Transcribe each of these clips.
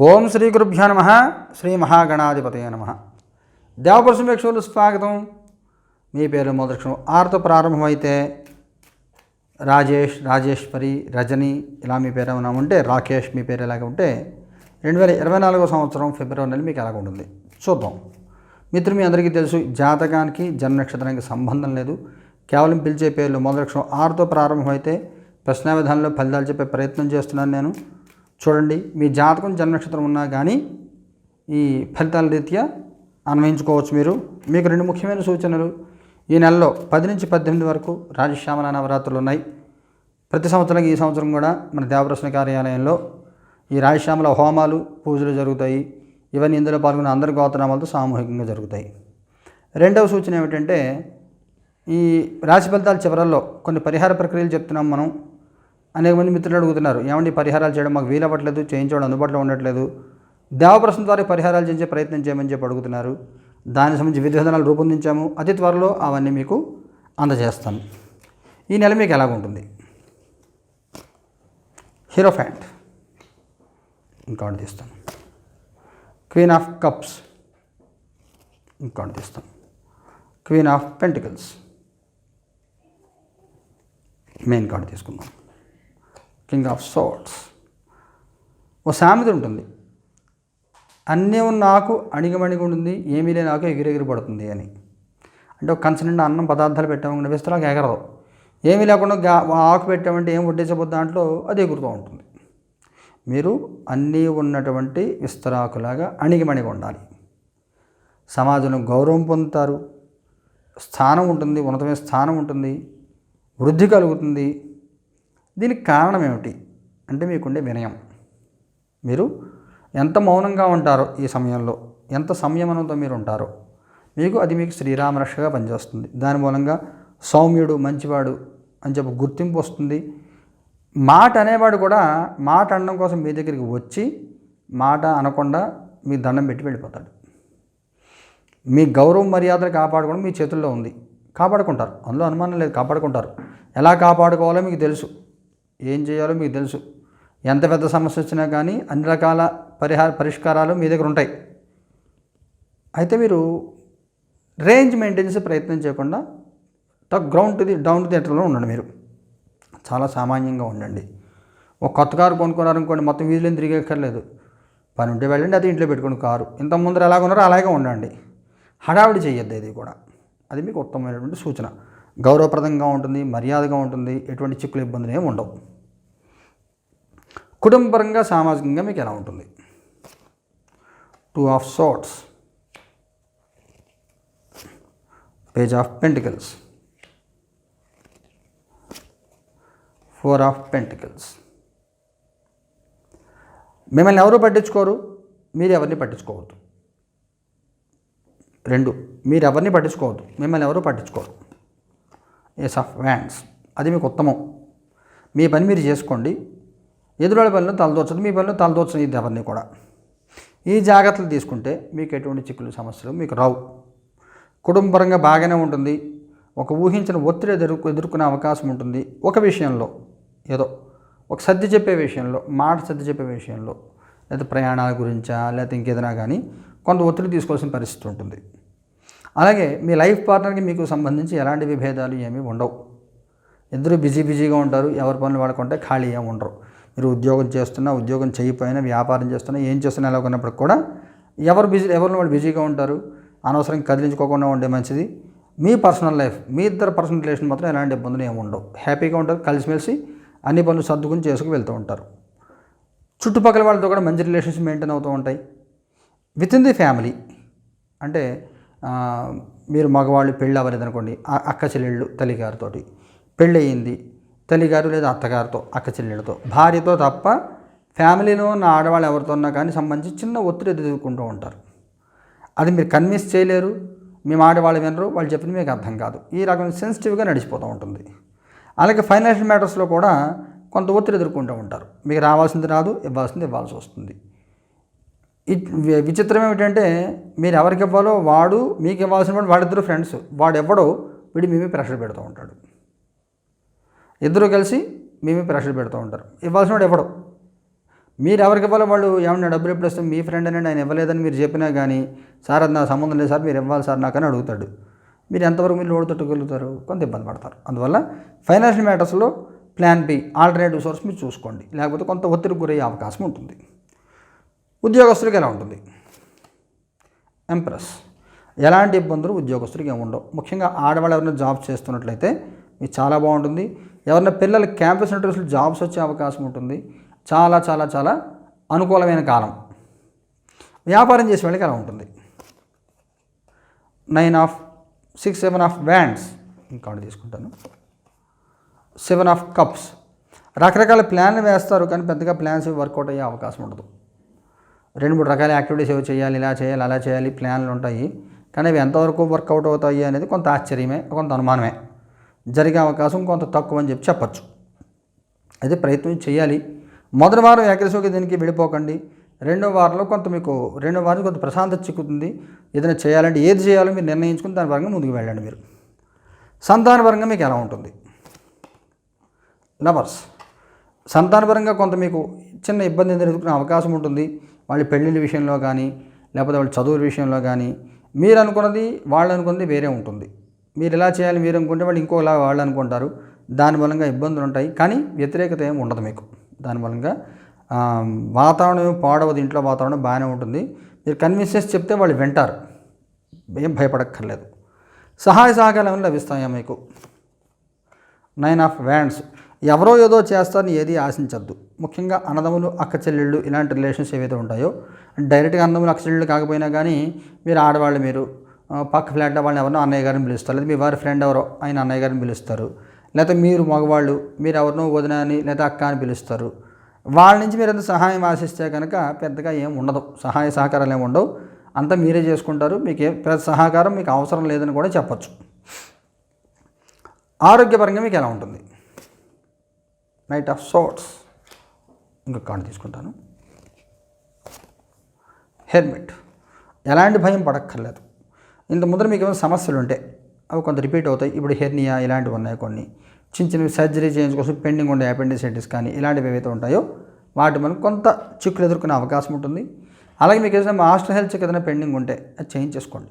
ఓం శ్రీ గురుభ్యో నమ. శ్రీ మహాగణాధిపతయ నమ. దేవపరశుభేక్షులు స్వాగతం. మీ పేరు మొదలక్షణం ఆరుతో ప్రారంభమైతే రాజేష్ రాజేశ్వరి రజని ఇలా మీ పేరు ఏమైనా ఉంటే రాకేష్ మీ పేరు ఎలాగ ఉంటే రెండు వేల ఇరవై నాలుగో సంవత్సరం ఫిబ్రవరి నెల మీకు ఎలాగ ఉంటుంది. చూద్దాం. మిత్రులు మీ అందరికీ తెలుసు జాతకానికి జన్మ నక్షత్రానికి సంబంధం లేదు. కేవలం పిలిచే పేర్లు మొదలక్షణం ఆరుతో ప్రారంభమైతే ప్రశ్న విధానంలో ఫలితాలు చెప్పే ప్రయత్నం చేస్తున్నాను నేను. చూడండి మీ జాతకం జన్మనక్షత్రం ఉన్నా కానీ ఈ ఫలితాల రీత్యా అన్వయించుకోవచ్చు మీరు. మీకు రెండు ముఖ్యమైన సూచనలు. ఈ నెలలో పది నుంచి పద్దెనిమిది వరకు రాజశ్యామల నవరాత్రులు ఉన్నాయి. ప్రతి సంవత్సరం ఈ సంవత్సరం కూడా మన దేవప్రశ్న కార్యాలయంలో ఈ రాజశ్యామల హోమాలు పూజలు జరుగుతాయి. ఇవన్నీ ఇందులో పాల్గొన్న అందరి గోత్రనామాలతో సామూహికంగా జరుగుతాయి. రెండవ సూచన ఏమిటంటే ఈ రాశి ఫలితాల చివరల్లో కొన్ని పరిహార ప్రక్రియలు చెప్తున్నాం మనం. అనేక మంది మిత్రులు అడుగుతున్నారు ఏమండి పరిహారాలు చేయడం మాకు వీలవ్వట్లేదు చేయించడం అందుబాటులో ఉండట్లేదు దేవప్రశ్న ద్వారా పరిహారాలు చేసే ప్రయత్నం చేయమని చెప్పి అడుగుతున్నారు. దానికి సంబంధించి విధి విధానాలు రూపొందించాము అతి త్వరలో అవన్నీ మీకు అందజేస్తాను. ఈ నెల మీకు ఎలాగుంటుంది హీరో ఫ్యాంట్ ఇంకోటి తీస్తాను. క్వీన్ ఆఫ్ కప్స్ ఇంకోటి తీస్తాను. Queen of pentacles main card తీసుకుందాం. King of swords. ఓ సామెత ఉంటుంది. అన్నీ ఉన్న ఆకు అణిగమణిగి ఉంటుంది ఏమీ లేని ఆకు ఎగిరెగిరి పడుతుంది అని. అంటే ఒక కంచ నిండా అన్నం పదార్థాలు పెట్టామంటే విస్తరాకు ఎగరదు. ఏమీ లేకుండా ఆకు పెట్టామంటే ఏం వడ్డించబోద్దు దాంట్లో? అది ఎగురుతూ ఉంటుంది. మీరు అన్నీ ఉన్నటువంటి విస్తరాకులాగా అణిగిమణిగి ఉండాలి. సమాజంలో గౌరవం పొందుతారు. స్థానం ఉంటుంది ఉన్నతమైన స్థానం ఉంటుంది. వృద్ధి కలుగుతుంది. దీనికి కారణం ఏమిటి? అంటే మీకుండే వినయం. మీరు ఎంత మౌనంగా ఉంటారో ఈ సమయంలో ఎంత సంయమనంతో మీరు ఉంటారో మీకు అది మీకు శ్రీరామరక్షగా పనిచేస్తుంది. దాని మూలంగా సౌమ్యుడు మంచివాడు అని చెప్పి గుర్తింపు వస్తుంది. మాట అనేవాడు కూడా మాట అనడం కోసం మీ దగ్గరికి వచ్చి మాట అనకుండా మీ దండం పెట్టి వెళ్ళిపోతాడు. మీ గౌరవం మర్యాదలు కాపాడుకోవడం మీ చేతుల్లో ఉంది. కాపాడుకుంటారు. అందులో అనుమానం లేదు కాపాడుకుంటారు. ఎలా కాపాడుకోవాలో మీకు తెలుసు. ఏం చేయాలో మీకు తెలుసు. ఎంత పెద్ద సమస్య వచ్చినా కానీ అన్ని రకాల పరిహార పరిష్కారాలు మీ దగ్గర ఉంటాయి. అయితే మీరు రేంజ్ మెయింటెనెన్స్ ప్రయత్నం చేయకుండా టక్ గ్రౌండ్ ది డౌన్ టు ఉండండి మీరు. చాలా సామాన్యంగా ఉండండి. ఒక కొత్త కారు కొనుక్కున్నారనుకోండి మొత్తం వీధిలో తిరిగక్కర్లేదు. పని ఉంటే వెళ్ళండి అది ఇంట్లో పెట్టుకుని కారు. ఇంత ముందర ఎలాగ ఉన్నారో అలాగే ఉండండి. హడావిడి చేయొద్దు ఇది కూడా. అది మీకు ఉత్తమమైనటువంటి సూచన. గౌరవప్రదంగా ఉంటుంది మర్యాదగా ఉంటుంది ఎటువంటి చిక్కులు ఇబ్బందులు ఏమి ఉండవు. కుటుంబపరంగా సామాజికంగా మీకు ఎలా ఉంటుంది? Two of swords page of pentacles four of pentacles మిమ్మల్ని ఎవరు పట్టించుకోరు? మీరు ఎవరిని పట్టించుకోవద్దు. రెండు మీరు ఎవరిని పట్టించుకోవద్దు. మిమ్మల్ని ఎవరు పట్టించుకోరు? ఎస్ ఆఫ్ వ్యాండ్స్ అది మీకు ఉత్తమం. మీ పని మీరు చేసుకోండి. ఎదురాడి పనిలో తలదోచదు మీ పనిలో తలదోచని ఇది ఎవరిని కూడా. ఈ జాగ్రత్తలు తీసుకుంటే మీకు ఎటువంటి చిక్కులు సమస్యలు మీకు రావు. కుటుంబపరంగా బాగానే ఉంటుంది. ఒక ఊహించిన ఒత్తిడి ఎదుర్కొ ఎదుర్కొనే అవకాశం ఉంటుంది. ఒక విషయంలో ఏదో ఒక సర్ది చెప్పే విషయంలో మాట సర్ది చెప్పే విషయంలో లేదా ప్రయాణాల గురించా లేకపోతే ఇంకేదైనా కానీ కొంత ఒత్తిడి తీసుకోవాల్సిన పరిస్థితి ఉంటుంది. అలాగే మీ లైఫ్ పార్ట్నర్కి మీకు సంబంధించి ఎలాంటి విభేదాలు ఏమీ ఉండవు. ఇద్దరు బిజీ బిజీగా ఉంటారు ఎవరి పనులు వాడుకుంటే ఖాళీ ఏమి ఉండరు. మీరు ఉద్యోగం చేస్తున్నా ఉద్యోగం చేయకపోయినా వ్యాపారం చేస్తున్నా ఏం చేస్తున్నా ఎలా ఉన్నప్పటికి కూడా ఎవరు బిజీ ఎవరిని వాళ్ళు బిజీగా ఉంటారు అనవసరం కదిలించుకోకుండా ఉండే మంచిది. మీ పర్సనల్ లైఫ్ మీ ఇద్దరు పర్సనల్ రిలేషన్ మాత్రం ఎలాంటి ఇబ్బందులు ఏమి ఉండవు. హ్యాపీగా ఉంటారు కలిసిమెలిసి అన్ని పనులు సర్దుకుని చేసుకు వెళ్తూ ఉంటారు. చుట్టుపక్కల వాళ్ళతో కూడా మంచి రిలేషన్స్ మెయింటైన్ అవుతూ ఉంటాయి. విత్ ఇన్ ది ఫ్యామిలీ అంటే మీరు మగవాళ్ళు పెళ్ళి అవ్వలేదు అనుకోండి ఆ అక్క చెల్లెళ్ళు తల్లిగారితోటి. పెళ్ళి అయ్యింది తల్లిగారు లేదా అత్తగారితో అక్క చెల్లెళ్ళతో. భార్యతో తప్ప ఫ్యామిలీలో ఉన్న ఆడవాళ్ళు ఎవరితో ఉన్నా కానీ సంబంధించి చిన్న ఒత్తిడి ఎదుర్కొంటూ ఉంటారు. అది మీరు కన్విన్స్ చేయలేరు మేము ఆడవాళ్ళు వినరు వాళ్ళు చెప్పింది మీకు అర్థం కాదు. ఈ రకం సెన్సిటివ్గా నడిచిపోతూ ఉంటుంది. అలాగే ఫైనాన్షియల్ మ్యాటర్స్లో కూడా కొంత ఒత్తిడి ఎదుర్కొంటూ ఉంటారు. మీకు రావాల్సింది రాదు ఇవ్వాల్సింది ఇవ్వాల్సి వస్తుంది. విచిత్రం ఏమిటంటే మీరు ఎవరికి ఇవ్వాలో వాడు మీకు ఇవ్వాల్సిన వాడు ఫ్రెండ్స్ వాడు ఎవడో వీడు మేమే ప్రెషర్ పెడుతూ ఉంటాడు. ఇద్దరు కలిసి మేమే ప్రెషర్ పెడుతూ ఉంటారు. ఇవ్వాల్సిన వాడు ఎవడో. మీరు ఎవరికి ఇవ్వాలో వాళ్ళు ఏమన్నా డబ్బులు ఎప్పుడు వస్తే మీ ఫ్రెండ్ అని ఆయన ఇవ్వలేదని మీరు చెప్పినా కానీ సార్ అది నా సంబంధం లేదు సార్ మీరు ఇవ్వాలి సార్ నాకని అడుగుతాడు. మీరు ఎంతవరకు మీరు లోడ్ తట్టుకోగలుగుతారు? కొంత ఇబ్బంది పడతారు. అందువల్ల ఫైనాన్షియల్ మ్యాటర్స్లో ప్లాన్ బి ఆల్టర్నేటివ్ సోర్స్ మీరు చూసుకోండి. లేకపోతే కొంత ఒత్తిడికి గురయ్యే అవకాశం ఉంటుంది. ఉద్యోగస్తులకి ఎలా ఉంటుంది? ఎంప్రెస్ ఎలాంటి ఇబ్బందులు ఉద్యోగస్తులకి ఏమి ఉండవు. ముఖ్యంగా ఆడవాళ్ళు ఎవరైనా జాబ్ చేస్తున్నట్లయితే మీకు చాలా బాగుంటుంది. ఎవరైనా పిల్లలు క్యాంపస్ ఇంటర్వ్యూస్లో జాబ్స్ వచ్చే అవకాశం ఉంటుంది. చాలా చాలా చాలా అనుకూలమైన కాలం. వ్యాపారం చేసే వాళ్ళకి ఎలా ఉంటుంది? Nine of six seven of wands ఇంకోటి తీసుకుంటాను. సెవెన్ ఆఫ్ కప్స్ రకరకాల ప్లాన్లు వేస్తారు కానీ పెద్దగా ప్లాన్స్ వర్కౌట్ అయ్యే అవకాశం ఉండదు. రెండు మూడు రకాల యాక్టివిటీస్ ఏవో చేయాలి ఇలా చేయాలి అలా చేయాలి ప్లాన్లు ఉంటాయి. కానీ అవి ఎంతవరకు వర్కౌట్ అవుతాయి అనేది కొంత ఆశ్చర్యమే కొంత అనుమానమే. జరిగే అవకాశం కొంత తక్కువ అని చెప్పి చెప్పచ్చు. అయితే ప్రయత్నం చేయాలి. మొదటి వారం ఏకరసోకి దీనికి వెళ్ళిపోకండి రెండో వారంలో కొంత మీకు రెండో వారం కొంత ప్రశాంతత చిక్కుతుంది. ఏదైనా చేయాలంటే ఏది చేయాలో మీరు నిర్ణయించుకుని దాని పరంగా ముందుకు వెళ్ళండి మీరు. సంతాన పరంగా మీకు ఎలా ఉంటుంది? లవర్స్ సంతానపరంగా కొంత మీకు చిన్న ఇబ్బంది ఎదుర్కొనే అవకాశం ఉంటుంది. వాళ్ళ పెళ్ళిళ్ళ విషయంలో కానీ లేకపోతే వాళ్ళ చదువుల విషయంలో కానీ మీరు అనుకున్నది వాళ్ళు అనుకున్నది వేరే ఉంటుంది. మీరు ఎలా చేయాలి మీరు అనుకుంటే వాళ్ళు ఇంకోలా వాళ్ళు అనుకుంటారు. దాని మూలంగా ఇబ్బందులు ఉంటాయి. కానీ వ్యతిరేకత ఏమి ఉండదు మీకు. దాని మూలంగా వాతావరణం ఏమి పాడవదు. ఇంట్లో వాతావరణం బాగానే ఉంటుంది. మీరు కన్విన్సెస్ చెప్తే వాళ్ళు వింటారు. ఏం భయపడక్కర్లేదు. సహాయ సహకారాలు లభిస్తాయా మీకు? నైన్ ఆఫ్ వ్యాండ్స్ ఎవరో ఏదో చేస్తారని ఏది ఆశించద్దు. ముఖ్యంగా అన్నదమ్ములు అక్క చెల్లెళ్ళు ఇలాంటి రిలేషన్స్ ఏవైతే ఉంటాయో డైరెక్ట్గా అన్నదమ్ములు అక్క చెల్లెళ్ళు కాకపోయినా కానీ మీరు ఆడవాళ్ళు మీరు పక్క ఫ్లాట్ వాళ్ళని ఎవరినో అన్నయ్య గారిని పిలుస్తారు. లేదా మీ వారి ఫ్రెండ్ ఎవరో ఆయన అన్నయ్య గారిని పిలుస్తారు. లేకపోతే మీరు మగవాళ్ళు మీరు ఎవరినో వదిన అని లేదా అక్క అని పిలుస్తారు. వాళ్ళ నుంచి మీరు ఎంత సహాయం ఆశిస్తే కనుక పెద్దగా ఏం ఉండదు. సహాయ సహకారాలు ఏమి ఉండవు. అంతా మీరే చేసుకుంటారు. మీకు ఏ పెద్ద సహకారం మీకు అవసరం లేదని కూడా చెప్పచ్చు. ఆరోగ్యపరంగా మీకు ఎలా ఉంటుంది? నైట్ ఆఫ్ సోట్స్ ఇంకొక కార్డు తీసుకుంటాను. హెల్మెట్ ఎలాంటి భయం పడక్కర్లేదు. ఇంత ముందర మీకు ఏమైనా సమస్యలు ఉంటే అవి కొంత రిపీట్ అవుతాయి. ఇప్పుడు హెర్నియా ఇలాంటివి ఉన్నాయి కొన్ని. చిన్న చిన్నవి సర్జరీ చేయించుకోసం పెండింగ్ ఉండే అపెండిసైటిస్ కానీ ఇలాంటివి ఏవైతే ఉంటాయో వాటి మనం కొంత చిక్కులు ఎదుర్కొనే అవకాశం ఉంటుంది. అలాగే మీకు ఏదైనా మాస్టర్ హెల్త్ చెక్ ఏదైనా పెండింగ్ ఉంటే అది చేంజ్ చేసుకోండి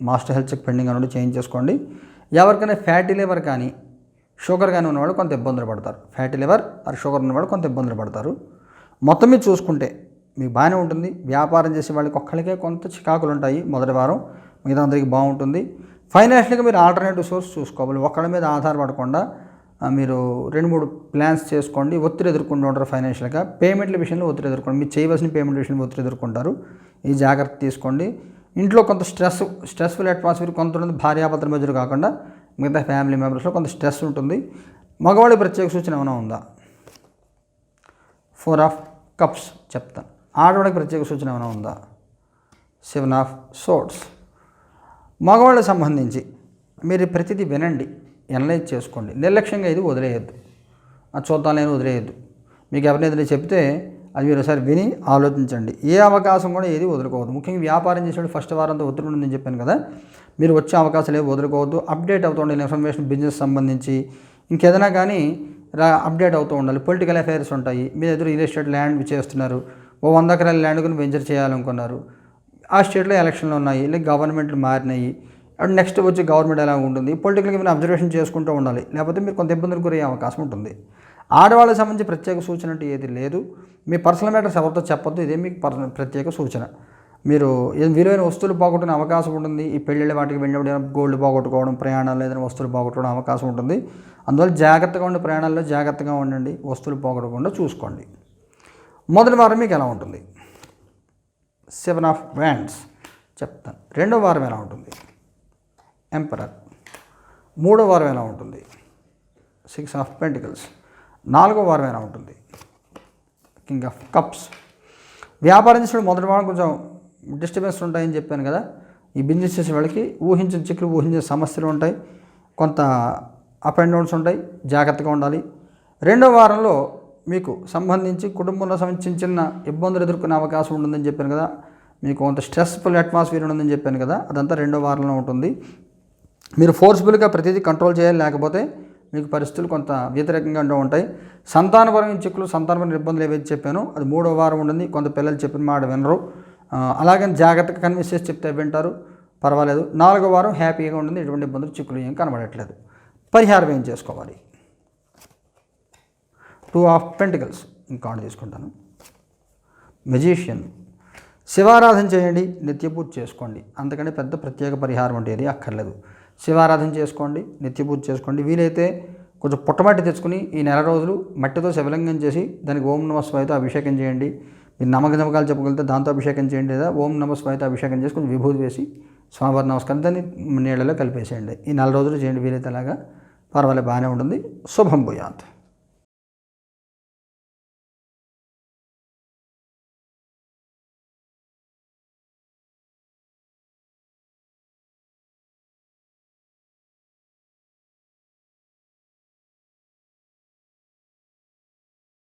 మాస్టర్ హెల్త్ చెక్ పెండింగ్ అని చేంజ్ చేసుకోండి ఎవరికైనా ఫ్యాటీ లివర్ కానీ షుగర్ కానీ ఉన్నవాళ్ళు కొంత ఇబ్బందులు పడతారు. ఫ్యాటీ లివర్ ఆర్ షుగర్ ఉన్నవాళ్ళు కొంత ఇబ్బందులు పడతారు. మొత్తం మీద చూసుకుంటే మీకు బాగానే ఉంటుంది. వ్యాపారం చేసే వాళ్ళకి ఒక్కళ్ళకే కొంత చికాకులు ఉంటాయి మొదటి వారం. మిగతా అందరికీ బాగుంటుంది. ఫైనాన్షియల్గా మీరు ఆల్టర్నేటివ్ సోర్స్ చూసుకోవాలి. ఒకళ్ళ మీద ఆధారపడకుండా మీరు రెండు మూడు ప్లాన్స్ చేసుకోండి. ఒత్తిడి ఎదుర్కొంటూ ఉంటారు ఫైనాన్షియల్గా పేమెంట్ల విషయంలో ఒత్తిడి ఎదుర్కోండి. మీరు చేయవలసిన పేమెంట్ విషయంలో ఒత్తిడి ఎదుర్కొంటారు. ఈ జాగ్రత్త తీసుకోండి. ఇంట్లో కొంత స్ట్రెస్ స్ట్రెస్ఫుల్ అట్మాస్ఫియర్ కొంత ఉంటుంది. భార్యాభర్తల మధ్యలో కాకుండా మిగతా ఫ్యామిలీ మెంబర్స్లో కొంత స్ట్రెస్ ఉంటుంది. మగవాళ్ళకి ప్రత్యేక సూచన ఏమైనా ఉందా? ఫోర్ ఆఫ్ కప్స్ చెప్తాను ఆడవాళ్ళకి ప్రత్యేక సూచన ఏమైనా ఉందా? సెవెన్ ఆఫ్ సోట్స్ మగవాళ్ళకి సంబంధించి మీరు ప్రతిదీ వినండి. ఎనలైజ్ చేసుకోండి. నిర్లక్ష్యంగా ఇది వదిలేయద్దు. అది చూద్దాం లేని వదిలేయద్దు. మీకు ఎవరిని చెప్తే అది మీరు ఒకసారి విని ఆలోచించండి. ఏ అవకాశం కూడా ఏది వదులుకోవద్దు. ముఖ్యంగా వ్యాపారం చేసేవాడు ఫస్ట్ వారంతో ఒత్తిడి ఉందని చెప్పాను కదా. మీరు వచ్చే అవకాశాలు ఏవి వదులుకోవద్దు. అప్డేట్ అవుతూ ఉండాలి. ఇన్ఫర్మేషన్ బిజినెస్ సంబంధించి ఇంకేదైనా కానీ రా అప్డేట్ అవుతూ ఉండాలి. పొలిటికల్ అఫైర్స్ ఉంటాయి. మీ దగ్గర రియల్ ఎస్టేట్ ల్యాండ్ చేస్తున్నారు. ఓ వంద ఎకరాల ల్యాండ్ కొని వెంచర్ చేయాలనుకున్నారు. ఆ స్టేట్లో ఎలక్షన్లు ఉన్నాయి. లేక గవర్నమెంట్లు మారినాయి. అండ్ నెక్స్ట్ వచ్చి గవర్నమెంట్ ఎలా ఉంటుంది? పొలిటికల్గా మీరు అబ్జర్వేషన్ చేసుకుంటూ ఉండాలి. లేకపోతే మీరు కొంత ఇబ్బందులు గురయ్యే అవకాశం ఉంటుంది. ఆడవాళ్ళకి సంబంధించి ప్రత్యేక సూచన అంటే ఏది లేదు. మీ పర్సనల్ మ్యాటర్స్ ఎవరితో చెప్పొద్దు ఇదే మీకు ప్రత్యేక సూచన. మీరు విలువైన వస్తువులు పోగొట్టుకునే అవకాశం ఉంటుంది. ఈ పెళ్ళిళ్ళ వాటికి వెళ్ళినప్పుడు గోల్డ్ పోగొట్టుకోవడం ప్రయాణాలు ఏదైనా వస్తువులు పోగొట్టుకోవడం అవకాశం ఉంటుంది. అందువల్ల జాగ్రత్తగా ఉండే ప్రయాణాల్లో జాగ్రత్తగా ఉండండి. వస్తువులు పోగొట్టకుండా చూసుకోండి. మొదటి వారం మీకు ఎలా ఉంటుంది? సెవెన్ ఆఫ్ వ్యాండ్స్ చెప్తాను. రెండో వారం ఎలా ఉంటుంది? ఎంపరర్ మూడో వారం ఎలా ఉంటుంది? సిక్స్ ఆఫ్ పెంటికల్స్ నాలుగో వారం ఉంటుంది కింగ్ ఆఫ్ కప్స్ వ్యాపారం చేసిన మొదటి వారం కొంచెం డిస్టర్బెన్స్ ఉంటాయని చెప్పాను కదా. ఈ బిజినెస్ చేసే వాళ్ళకి ఊహించిన చిక్కులు ఊహించిన సమస్యలు ఉంటాయి. కొంత అప్ అండ్ డౌన్స్ ఉంటాయి. జాగ్రత్తగా ఉండాలి. రెండో వారంలో మీకు సంబంధించి కుటుంబంలో సంబంధించి చిన్న చిన్న ఇబ్బందులు ఎదుర్కొనే అవకాశం ఉంటుందని చెప్పాను కదా. మీకు కొంత స్ట్రెస్ఫుల్ అట్మాస్ఫియర్ ఉందని చెప్పాను కదా. అదంతా రెండో వారంలో ఉంటుంది. మీరు ఫోర్స్ఫుల్గా ప్రతిదీ కంట్రోల్ చేయాలి. లేకపోతే మీకు పరిస్థితులు కొంత వ్యతిరేకంగా ఉంటూ ఉంటాయి సంతానపరమైన చిక్కులు సంతానపరమైన ఇబ్బందులు ఏవైతే చెప్పానో అది మూడో వారం ఉంటుంది కొంత పిల్లలు చెప్పిన మాట వినరు. అలాగని జాగ్రత్తగా కన్విన్స్ చేసి చెప్తే వింటారు. పర్వాలేదు. నాలుగో వారం హ్యాపీగా ఉంటుంది ఎటువంటి ఇబ్బందులు చిక్కులు ఏం కనబడట్లేదు. పరిహారం ఏం చేసుకోవాలి? టూ ఆఫ్ పెంటికల్స్ ఇంకా ఆన్ తీసుకుంటాను. మెజీషియన్ శివారాధన చేయండి. నిత్య పూజ చేసుకోండి. అంతకంటే పెద్ద ప్రత్యేక పరిహారం అంటే ఏది అక్కర్లేదు. శివారాధన చేసుకోండి నిత్యపూజ చేసుకోండి. వీలైతే కొంచెం పుట్టమట్టి తెచ్చుకుని ఈ నెల రోజులు మట్టితో శివలింగం చేసి దానికి ఓం నమ స్వామితో అభిషేకం చేయండి. మీరు నమ్మక నమ్మకాలు చెప్పగలిగితే దాంతో అభిషేకం చేయండి లేదా ఓం నమ స్వామితో అభిషేకం చేసి కొంచెం విభూతి వేసి స్వామివారి నమస్కారం దాన్ని నీళ్ళలో కలిపేసేయండి. ఈ నెల రోజులు చేయండి వీలైతే అలాగా. పర్వాలేదు బాగానే ఉంటుంది. శుభం భూయాత్.